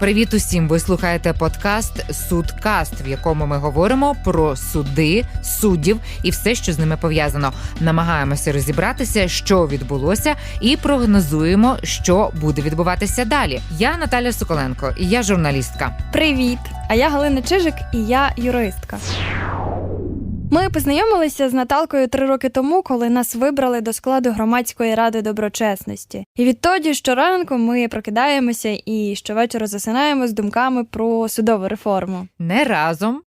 Привіт усім! Ви слухаєте подкаст Судкаст, в якому ми говоримо про суди, суддів і все, що з ними пов'язано. Намагаємося розібратися, що відбулося, і прогнозуємо, що буде відбуватися далі. Я Наталя Соколенко, і я журналістка. Привіт! А я Галина Чижик і я юристка. Ми познайомилися з Наталкою три роки тому, коли нас вибрали до складу громадської ради доброчесності. І відтоді щоранку ми прокидаємося і щовечора засинаємо з думками про судову реформу. Не разом.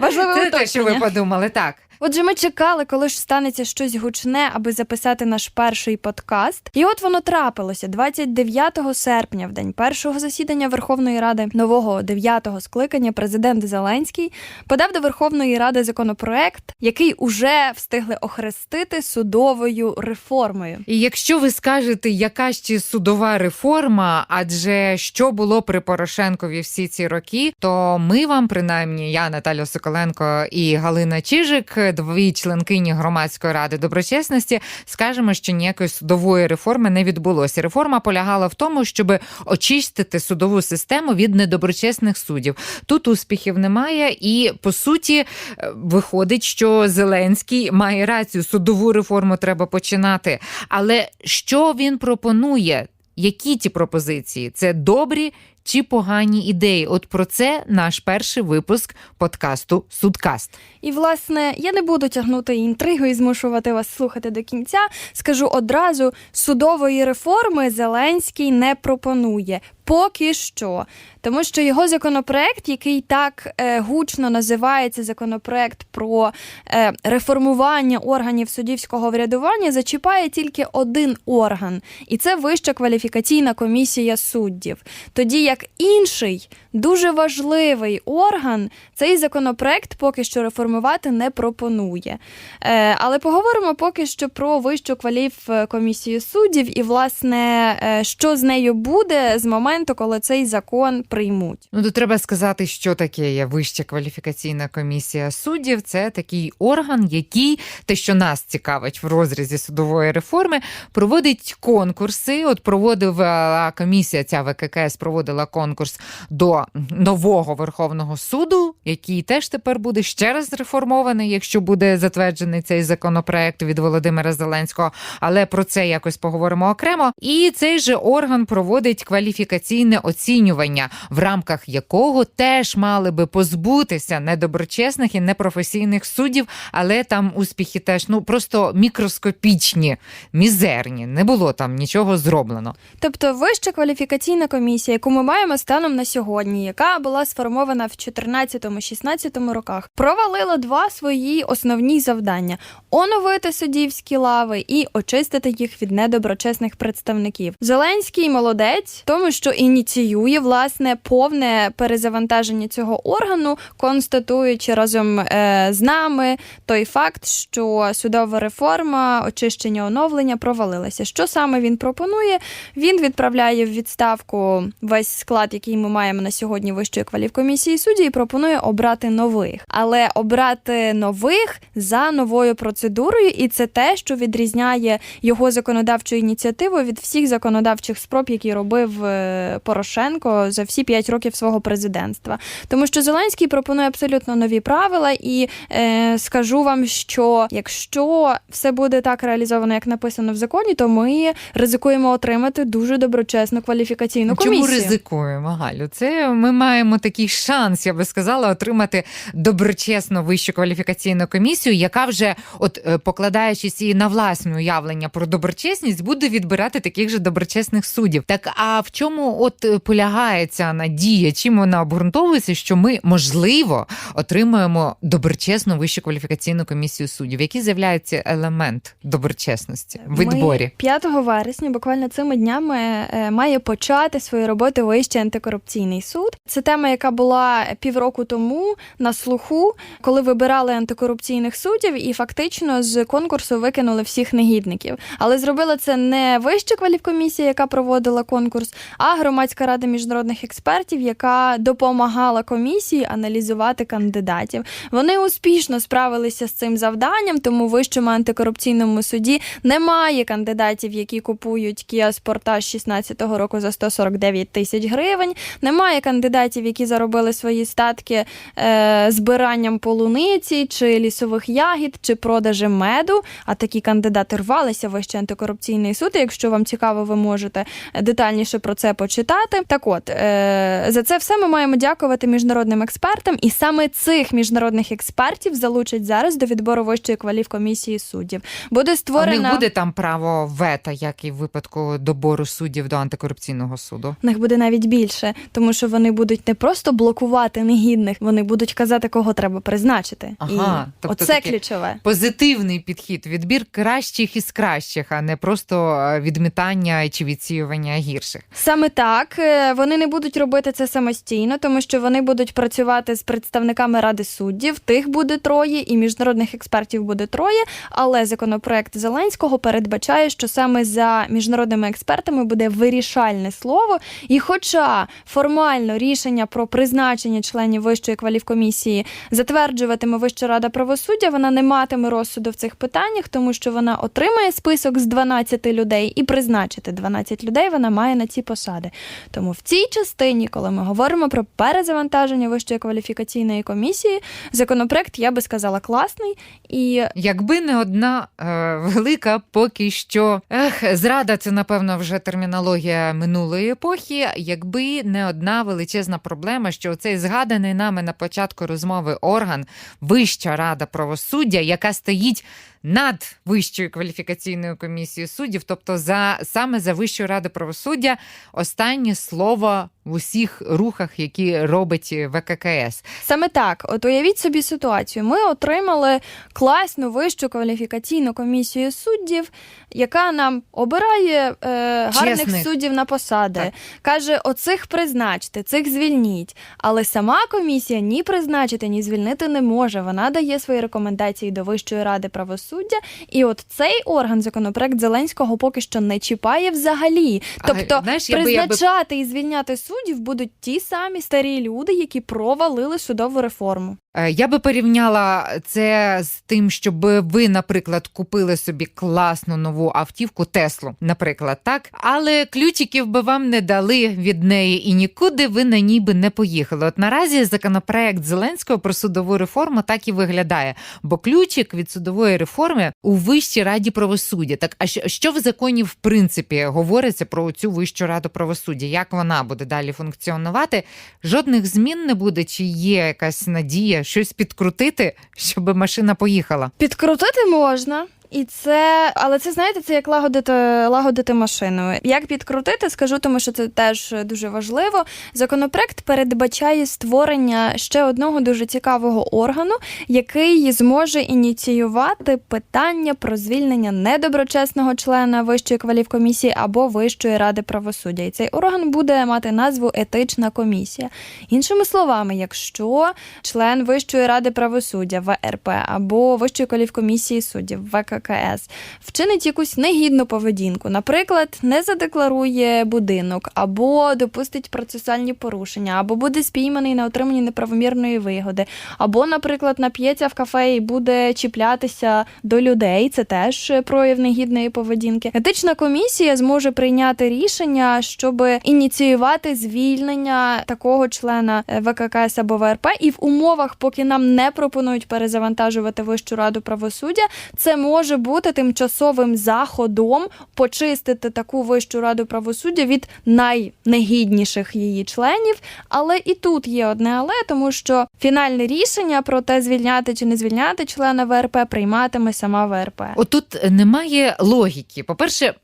Важливе Це те, що ви подумали. Так. Отже, ми чекали, коли ж станеться щось гучне, аби записати наш перший подкаст. І от воно трапилося 29 серпня, в день першого засідання Верховної Ради нового дев'ятого скликання. Президент Зеленський подав до Верховної Ради законопроект, який уже встигли охрестити судовою реформою. І якщо ви скажете, яка ще судова реформа, адже що було при Порошенкові всі ці роки, то ми вам, принаймні, я Наталя Соколенко і Галина Чижик, дві членкині громадської ради доброчесності, скажемо, що ніякої судової реформи не відбулося. Реформа полягала в тому, щоб очистити судову систему від недоброчесних суддів. Тут успіхів немає, і по суті е, виходить, що Зеленський має рацію. Судову реформу треба починати. Але що він пропонує? Які ті пропозиції? Це добрі чи погані ідеї? От про це наш перший випуск подкасту Судкаст. І власне я не буду тягнути інтригу і змушувати вас слухати до кінця. Скажу одразу: судової реформи Зеленський не пропонує. Поки що, тому що його законопроект, який так е, гучно називається законопроект про е, реформування органів суддівського врядування, зачіпає тільки один орган, і це Вища кваліфікаційна комісія суддів. Тоді як інший дуже важливий орган цей законопроект поки що реформувати не пропонує. Е, але поговоримо поки що про вищу кваліфкомісію суддів і, власне, е, що з нею буде з моменту, коли цей закон приймуть. Ну, тут треба сказати, що таке є Вища кваліфікаційна комісія суддів. Це такий орган, який те, що нас цікавить в розрізі судової реформи, проводить конкурси. От проводила комісія, ця ВККС проводила конкурс до нового Верховного суду, який теж тепер буде ще раз реформований, якщо буде затверджений цей законопроект від Володимира Зеленського. Але про це якось поговоримо окремо. І цей же орган проводить кваліфікаційне оцінювання, в рамках якого теж мали би позбутися недоброчесних і непрофесійних суддів, але там успіхи теж ну просто мікроскопічні, мізерні. Не було там нічого зроблено. Тобто вища кваліфікаційна комісія, яку ми маємо станом на сьогодні, яка була сформована в 14-16 роках, провалила два свої основні завдання: оновити суддівські лави і очистити їх від недоброчесних представників. Зеленський молодець, тому що ініціює власне повне перезавантаження цього органу, констатуючи разом е, з нами той факт, що судова реформа, очищення оновлення провалилася. Що саме він пропонує? Він відправляє в відставку весь склад, який ми маємо на сьогодні вищої кваліфкомісії судді, і пропонує обрати нових, але обрати нових за новою процедурою, і це те, що відрізняє його законодавчу ініціативу від всіх законодавчих спроб, які робив е, Порошенко за всі п'ять років свого президентства. Тому що Зеленський пропонує абсолютно нові правила, і е, скажу вам, що якщо все буде так реалізовано, як написано в законі, то ми ризикуємо отримати дуже доброчесну кваліфікаційну Чому комісію. Ризикуємо, Галю? Це ми маємо такий шанс, я би сказала, отримати доброчесну вищу кваліфікаційну комісію, яка вже, от е, покладаючись і на власне уявлення про доброчесність, буде відбирати таких же доброчесних суддів. Так а в чому от е, полягає ця надія? Чим вона обґрунтовується, що ми можливо отримаємо доброчесну вищу кваліфікаційну комісію суддів? Який з'являється елемент доброчесності в відборі? Ми 5 вересня, буквально цими днями, е, має почати свою роботу Вищий антикорупційний суд. Це тема, яка була півроку тому на слуху, коли вибирали антикорупційних суддів, і фактично з конкурсу викинули всіх негідників. Але зробила це не вища кваліфкомісія, яка проводила конкурс, а громадська рада міжнародних експертів, яка допомагала комісії аналізувати кандидатів. Вони успішно справилися з цим завданням, тому вищому антикорупційному суді немає кандидатів, які купують Kia Sportage 16-го року за 149 тисяч гривень. Немає кандидатів, які заробили свої статки е, збиранням полуниці чи лісових ягід, чи продажем меду. А такі кандидати рвалися в Вищий антикорупційний суд. І Якщо вам цікаво, ви можете детальніше про це почитати. Так от е, за це все ми маємо дякувати міжнародним експертам, і саме цих міжнародних експертів залучать зараз до відбору вищої кваліфкомісії суддів. Буде А в створена них буде там право вета, як і в випадку добору суддів до антикорупційного суду. В них буде навіть більше, тому що вони будуть не просто блокувати негідних, вони будуть казати, кого треба призначити. Ага, і тобто оце ключове. Позитивний підхід, відбір кращих із кращих, а не просто е, відмітання чи відсіювання гірших. Саме так Е, вони не будуть робити це самостійно, тому що вони будуть працювати з представниками ради суддів. Тих буде троє, і міжнародних експертів буде троє. Але законопроект Зеленського передбачає, що саме за міжнародними експертами буде вирішальне слово. І, хоча формально рішення про призначення членів вищої кваліфкомісії затверджуватиме Вища рада правосуддя, вона не матиме розсуду в цих питаннях, тому що вона отримає список з 12 людей і призначити 12 людей вона має на ці посади. Тому в цій частині, коли ми говоримо про перезавантаження Вищої кваліфікаційної комісії, законопроект я би сказала класний і Якби не одна е, велика, поки що ех, зрада, це напевно вже термінологія минулої епохи. Якби не одна величезна проблема, що цей згаданий нами на початку розмови орган Вища рада правосуддя, яка стоїть над Вищою кваліфікаційною комісією суддів, тобто за саме за Вищою радою правосуддя, останнє слово в усіх рухах, які робить ВККС. Саме так, от уявіть собі ситуацію. Ми отримали класну вищу кваліфікаційну комісію суддів, яка нам обирає е, гарних Чесних. суддів на посади, Так. каже: оцих призначте, цих звільніть. Але сама комісія ні призначити, ні звільнити не може. Вона дає свої рекомендації до Вищої ради правосуддя. І от цей орган законопроект Зеленського поки що не чіпає взагалі. Тобто знаєш, би- я призначати і звільняти суддів будуть ті самі старі люди, які провалили судову реформу. Е, Я би порівняла це з тим, щоб ви, наприклад, купили собі класну нову автівку Теслу, наприклад, так. Але ключиків би вам не дали від неї і нікуди ви на ній би не поїхали. От наразі законопроект Зеленського про судову реформу так і виглядає. Бо ключик від судової реформи у Вищій раді правосуддя. Так, а що в законі в принципі говориться про цю вищу раду правосуддя? Як вона буде далі функціонувати? Жодних змін не буде, чи є якась надія щось підкрутити, щоб машина поїхала. Підкрутити можна. І це, але це знаєте, це як лагодити, лагодити машину. Як підкрутити, скажу, тому що це теж дуже важливо. Законопроект передбачає створення ще одного дуже цікавого органу, який зможе ініціювати питання про звільнення недоброчесного члена Вищої кваліфкомісії або Вищої ради правосуддя. І цей орган буде мати назву етична комісія. Іншими словами, якщо член Вищої ради правосуддя ВРП або Вищої кваліфкомісії суддів ВККС вчинить якусь негідну поведінку, наприклад, не задекларує будинок, або допустить процесуальні порушення, або буде спійманий на отриманні неправомірної вигоди, або, наприклад, нап'ється в кафе і буде чіплятися до людей. Це теж прояв негідної поведінки. Етична комісія зможе прийняти рішення, щоб ініціювати звільнення такого члена е, ВККС або ВРП, і в умовах, поки нам не пропонують перезавантажувати Вищу раду правосуддя, це може бути тимчасовим заходом почистити таку Вищу раду правосуддя від найнегідніших її членів. Але і тут є одне але, тому що фінальне рішення про те, звільняти чи не звільняти члена ВРП прийматиме сама ВРП. Отут немає логіки. По-перше,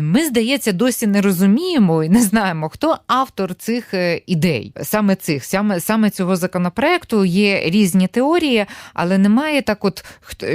ми, здається, досі не розуміємо і не знаємо, хто автор цих е, ідей, саме цих, саме, саме цього законопроекту. Є різні теорії, але немає так, от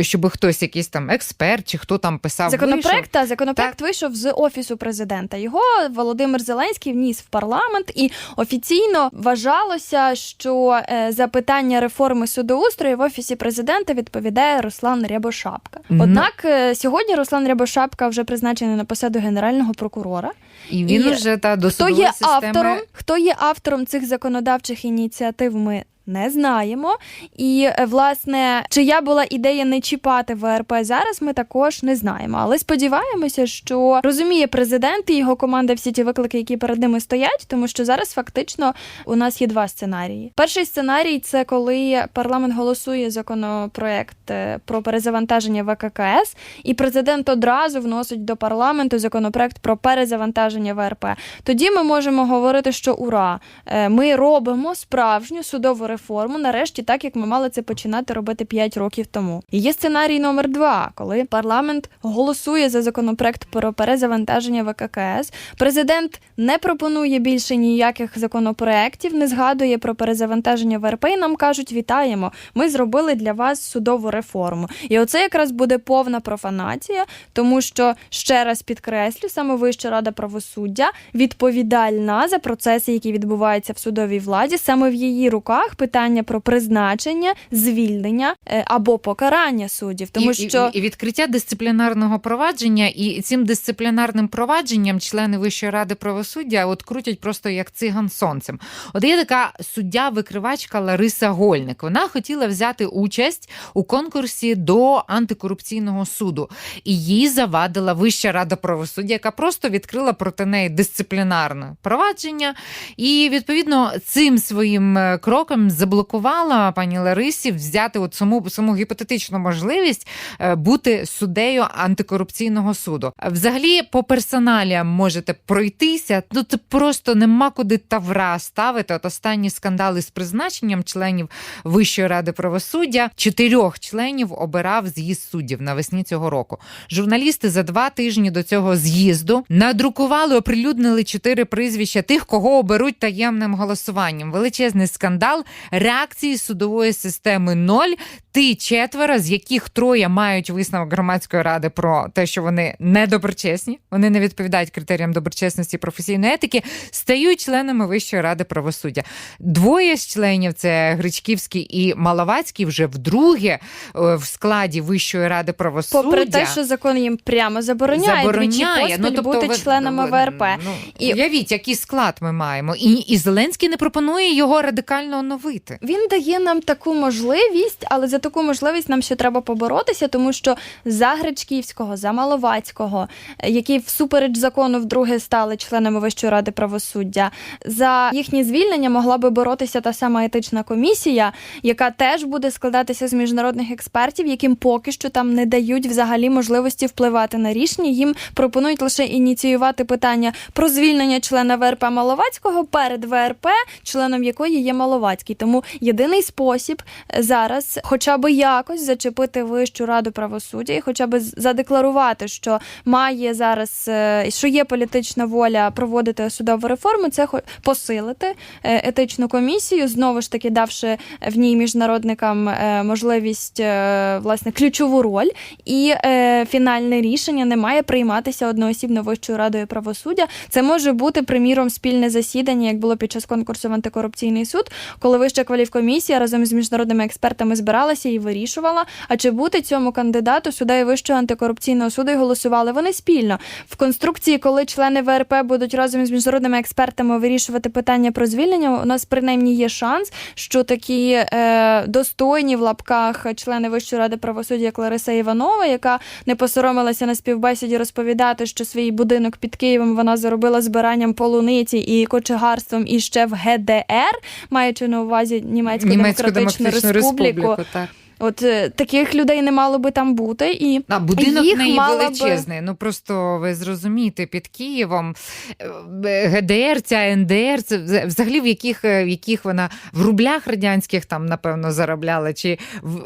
щоб хтось, якийсь там експерт, чи хто там писав вийшов. Законопроект, та, законопроект вийшов з офісу президента. Його Володимир Зеленський вніс в парламент, і офіційно вважалося, що е, за питання реформи судоустрою в офісі президента відповідає Руслан Рябошапка. Ну. Однак е, сьогодні Руслан Рябошапка вже призначений на посаду генерального прокурора. І він І уже та до Хто є системи... автором? Хто є автором цих законодавчих ініціатив? Ми не знаємо. І е, власне, чия була ідея не чіпати ВРП зараз, ми також не знаємо. Але сподіваємося, що розуміє президент і його команда всі ті виклики, які перед ними стоять, тому що зараз фактично у нас є два сценарії. Перший сценарій це коли парламент голосує законопроект е, про перезавантаження ВККС, і президент одразу вносить до парламенту законопроект про перезавантаження ВРП. Тоді ми можемо говорити, що ура, е, ми робимо справжню судову реформу, нарешті, так як ми мали це починати робити 5 років тому. І є сценарій номер два, коли парламент голосує за законопроект про перезавантаження ВККС. Президент не пропонує більше ніяких законопроєктів, не згадує про перезавантаження ВРП. І нам кажуть, вітаємо. Ми зробили для вас судову реформу. І оце якраз буде повна профанація, тому що ще раз підкреслю, саме Вища рада правосуддя відповідальна за процеси, які відбуваються в судовій владі. Саме в її руках питання про призначення, звільнення е, або покарання суддів, тому і, що і, і відкриття дисциплінарного провадження, і цим дисциплінарним провадженням члени Вищої ради правосуддя от крутять просто як циган сонцем. От є така суддя-викривачка Лариса Гольник. Вона хотіла взяти участь у конкурсі до антикорупційного суду, і їй завадила Вища рада правосуддя, яка просто відкрила проти неї дисциплінарне провадження. І відповідно цим своїм е, кроком заблокувала пані Ларисі взяти от саму саму гіпотетичну можливість е, бути суддею антикорупційного суду. Взагалі, по персоналіям можете пройтися. Ну це просто нема куди тавра ставити. От останні скандали з призначенням членів Вищої ради правосуддя чотирьох членів обирав з'їзд суддів навесні цього року. Журналісти за два тижні до цього з'їзду надрукували, оприлюднили чотири прізвища тих, кого оберуть таємним голосуванням. Величезний скандал. Реакції судової системи ноль. Ти четверо, з яких троє мають висновок громадської ради про те, що вони недоброчесні, вони не відповідають критеріям доброчесності і професійної етики, стають членами Вищої ради правосуддя. Двоє з членів це Гречківський і Маловацький, вже вдруге е, в складі Вищої ради правосуддя. попри те, що закон їм прямо забороняє, двічі поспіль бути ви- членами ви- ВРП. Ну, І- Уявіть, який склад ми маємо. І, і Зеленський не пропонує його радикально оновити. Він дає нам таку можливість, але за таку можливість нам ще треба поборотися, тому що за Гречківського, за Маловацького, е, які всупереч закону вдруге стали членами Вищої ради правосуддя, за їхні звільнення могла би боротися та сама етична комісія, яка теж буде складатися з міжнародних експертів, яким поки що там не дають взагалі можливості впливати на рішення. Їм пропонують лише ініціювати питання про звільнення члена ВРП Маловацького перед ВРП, членом якої є Маловацький. Тому єдиний спосіб е, зараз, хоча б якось зачепити Вищу раду правосуддя, і хоча б задекларувати, що має зараз е, що є політична воля проводити судову реформу, це посилити е, етичну комісію, знову ж таки давши в ній міжнародникам е, можливість власне ключову роль, і фінальне рішення не має прийматися одноосібно Вищою радою правосуддя. Це може бути, приміром, спільне засідання, як було під час конкурсу в антикорупційний суд, коли Вища кваліфкомісія разом з міжнародними експертами збиралася і вирішувала, а чи бути цьому кандидату суддею Вищого антикорупційного суду і голосували вони спільно. В конструкції, коли члени ВРП будуть разом з міжнародними експертами вирішувати питання про звільнення, у нас принаймні є шанс, що такі е, достойні в лапках члени Вищої ради правосуддя, як Лариса Іванова, яка не посоромилася на співбесіді розповідати, що свій будинок під Києвом вона заробила збиранням полуниці і кочегарством і ще в ГДР, маючи на увазі Німецьку, Німецьку демократичну, республіку. так. От е, таких людей не мало би там бути, і А будинок Їх неї мала би- величезний. Ну просто ви зрозумієте, під Києвом е, ГДР, ця НДР, це взагалі в яких, е, в яких вона в рублях радянських там, напевно, заробляла, чи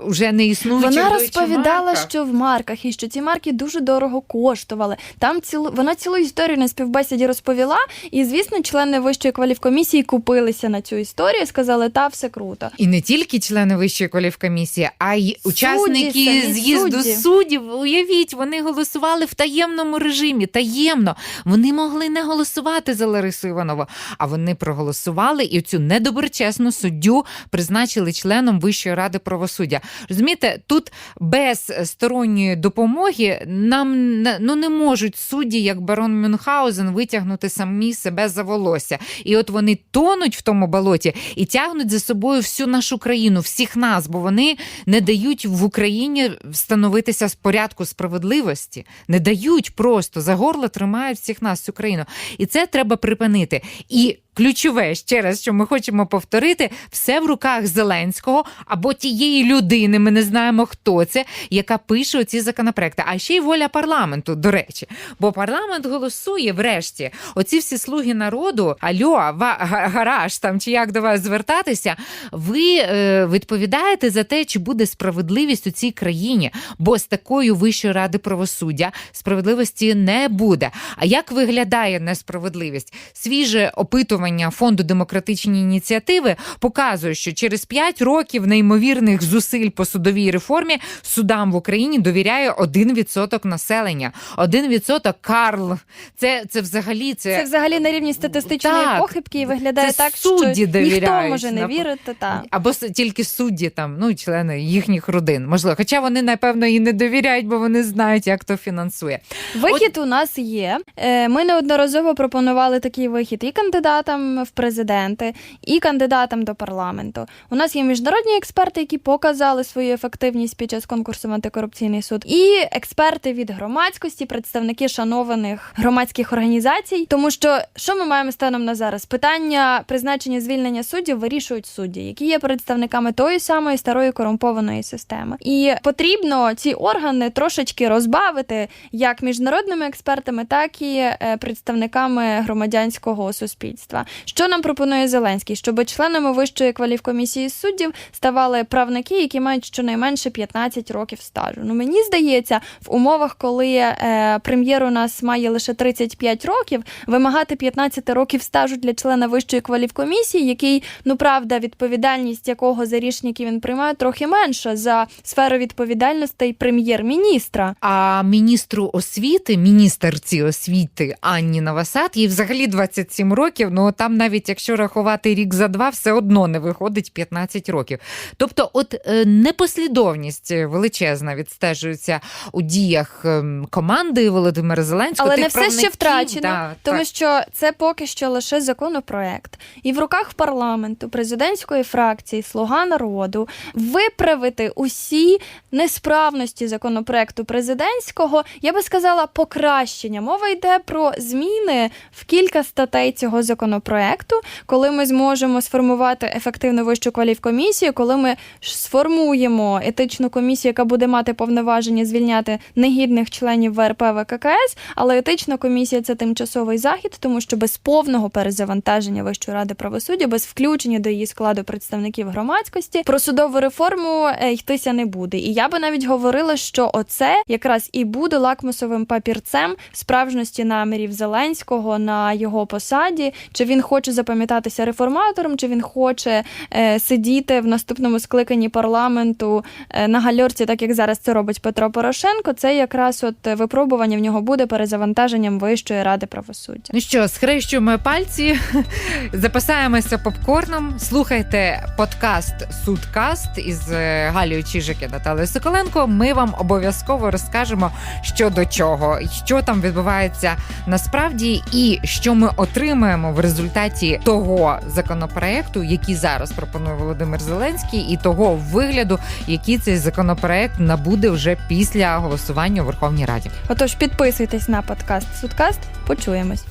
вже не існуючих Вона розповідала, Markах? що в марках і що ці марки дуже дорого коштували. Там цілу вона цілу історію на співбесіді розповіла. І звісно, члени вищої кваліфкомісії купилися на цю історію. Сказали, та все круто. І не тільки члени вищої кваліфкомісії, а й учасники самі з'їзду судді. суддів, уявіть, вони голосували в таємному режимі, таємно. Вони могли не голосувати за Ларису Іванову, а вони проголосували і цю недоброчесну суддю призначили членом Вищої ради правосуддя. Розумієте, тут без сторонньої допомоги нам ну, не можуть судді, як барон Мюнхгаузен, витягнути самі себе за волосся. І от вони тонуть в тому болоті і тягнуть за собою всю нашу країну, всіх нас, бо вони не дають в Україні встановитися з порядку справедливості, не дають просто за горло тримають всіх нас, всю країну. І це треба припинити. І ключове ще раз, що ми хочемо повторити, все в руках Зеленського або тієї людини. Ми не знаємо, хто це, яка пише ці законопроекти. А ще й воля парламенту, до речі. Бо парламент голосує врешті. Оці всі слуги народу, альо, гараж там чи як до вас звертатися. Ви е, відповідаєте за те, чи буде справедливість у цій країні, бо з такою Вищою ради правосуддя справедливості не буде. А як виглядає несправедливість? Свіже опитування фонду демократичні ініціативи показує, що через 5 років неймовірних зусиль по судовій реформі судам в Україні довіряє 1% населення. 1% Карл. Це, це взагалі це, Це взагалі на рівні статистичної Так. похибки і виглядає Це так, судді що ніхто довіряють, може не вірити. Та. або тільки судді там, ну члени їхніх родин. Можливо, хоча вони напевно і не довіряють, бо вони знають, як то фінансує. Вихід у нас є. Е, Ми неодноразово пропонували такий вихід і кандидатам в президенти, і кандидатам до парламенту. У нас є міжнародні експерти, які показали свою ефективність під час конкурсу в антикорупційний суд, і експерти від громадськості, представники шанованих громадських організацій. Тому що що ми маємо станом на зараз? Питання призначення звільнення суддів вирішують судді, які є представниками тої самої старої корумпованої системи. І потрібно ці органи трошечки розбавити як міжнародними експертами, так і е, представниками громадянського суспільства. Що нам пропонує Зеленський? Щоб членами вищої кваліфкомісії суддів ставали правники, які мають щонайменше 15 років стажу. Ну мені здається, в умовах, коли е, прем'єр у нас має лише 35 років, вимагати 15 років стажу для члена вищої кваліфкомісії, який ну правда, відповідальність якого за рішення, які він приймає, трохи менша за сферу відповідальностей прем'єр-міністра. А міністру освіти, міністерці освіти Анні Новосад, їй взагалі 27 років. Ну там навіть якщо рахувати рік за два, все одно не виходить 15 років. Тобто, от е, непослідовність величезна відстежується у діях ем, команди Володимира Зеленського. Але не все ще втрачено, Да, тому так. що це поки що лише законопроект, і в руках парламенту, президентської фракції, слуга народу виправити усі несправності законопроекту президентського. Я би сказала, покращення. Мова йде про зміни в кілька статей цього законопроекту, коли ми зможемо сформувати ефективну вищу кваліфкомісію, коли ми сформуємо етичну комісію, яка буде мати повноваження звільняти негідних членів ВРП ВККС, але етична комісія це тимчасовий захід, тому що без повного перезавантаження Вищої ради правосуддя, без включення до її складу представників громадськості, про судову реформу е, йтися не буде. І я би навіть говорила, що оце якраз і буде лакмусовим папірцем справжності намірів Зеленського на його посаді, чи він хоче запам'ятатися реформатором, чи він хоче е, сидіти в наступному скликанні парламенту е, на гальорці, так як зараз це робить Петро Порошенко. Це якраз от випробування в нього буде перезавантаженням Вищої ради правосуддя. Ну що, схрещуємо пальці, запасаємося попкорном. Слухайте подкаст Судкаст із е, Галією Чижик і Наталею Соколенко. Ми вам обов'язково розкажемо, що до чого, що там відбувається насправді, і що ми отримаємо в результаті того законопроекту, який зараз пропонує Володимир Зеленський, і того вигляду, який цей законопроект набуде вже після голосування у Верховній Раді. Отож, підписуйтесь на подкаст Судкаст. Почуємось.